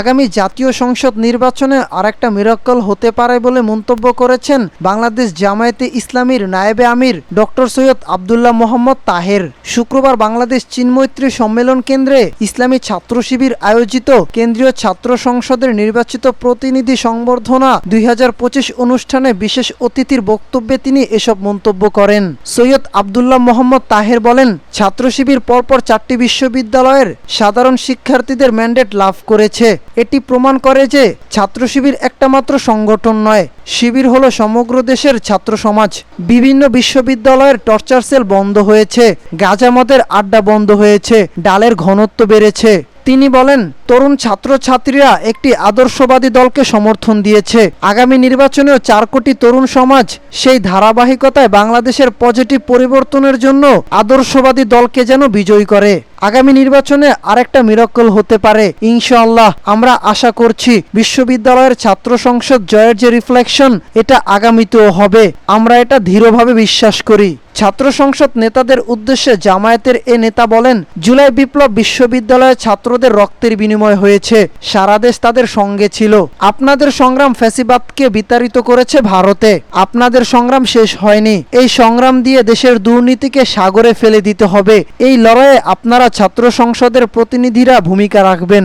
আগামী জাতীয় সংসদ নির্বাচনে আরেকটা মিরাক্কল হতে পারে বলে মন্তব্য করেছেন বাংলাদেশ জামায়াতে ইসলামীর নায়েবে আমির ডক্টর সৈয়দ আবদুল্লাহ মোহাম্মদ তাহের। শুক্রবার বাংলাদেশ চীনমৈত্রী সম্মেলন কেন্দ্রে ইসলামী ছাত্র শিবির আয়োজিত কেন্দ্রীয় ছাত্র সংসদের নির্বাচিত প্রতিনিধি সংবর্ধনা দুই হাজার পঁচিশ অনুষ্ঠানে বিশেষ অতিথির বক্তব্যে তিনি এসব মন্তব্য করেন। সৈয়দ আবদুল্লাহ মোহাম্মদ তাহের বলেন, ছাত্র শিবির পরপর চারটি বিশ্ববিদ্যালয়ের সাধারণ শিক্ষার্থীদের ম্যান্ডেট লাভ করেছে। এটি প্রমাণ করে যে ছাত্র শিবির একটা মাত্র সংগঠন নয়। শিবির হলো সমগ্র দেশের ছাত্র সমাজ। বিভিন্ন বিশ্ববিদ্যালয়ের টর্চার সেল বন্ধ হয়েছে। গাজামদের আড্ডা বন্ধ হয়েছে। ডালের ঘনত্ব বেড়েছে। তিনি বলেন, তরুণ ছাত্রছাত্রীরা একটি আদর্শবাদী দলকে সমর্থন দিয়েছে। আগামী নির্বাচনেও চার কোটি তরুণ সমাজ সেই ধারাবাহিকতায় বাংলাদেশের পজিটিভ পরিবর্তনের জন্য আদর্শবাদী দলকে যেন বিজয়ী করে। আগামী নির্বাচনে আরেকটা মিরাক্কল হতে পারে, ইনশাআল্লাহ। আমরা আশা করছি বিশ্ববিদ্যালয়ের ছাত্র সংসদ জয়ের যে রিফ্লেকশন, এটা আগামীতেও হবে। আমরা এটা দৃঢ়ভাবে বিশ্বাস করি। ছাত্র সংসদ নেতাদের উদ্দেশ্যে জামায়াতের এ নেতা বলেন, জুলাই বিপ্লব বিশ্ববিদ্যালয়ে ছাত্রদের রক্তের বিনিময় হয়েছে। সারা দেশ তাদের সঙ্গে ছিল। আপনাদের সংগ্রাম ফ্যাসিবাদকে বিতাড়িত করেছে ভারতে। আপনাদের সংগ্রাম শেষ হয়নি। এই সংগ্রাম দিয়ে দেশের দুর্নীতিকে সাগরে ফেলে দিতে হবে। এই লড়াইয়ে আপনারা ছাত্র সংসদের প্রতিনিধিরা ভূমিকা রাখবেন।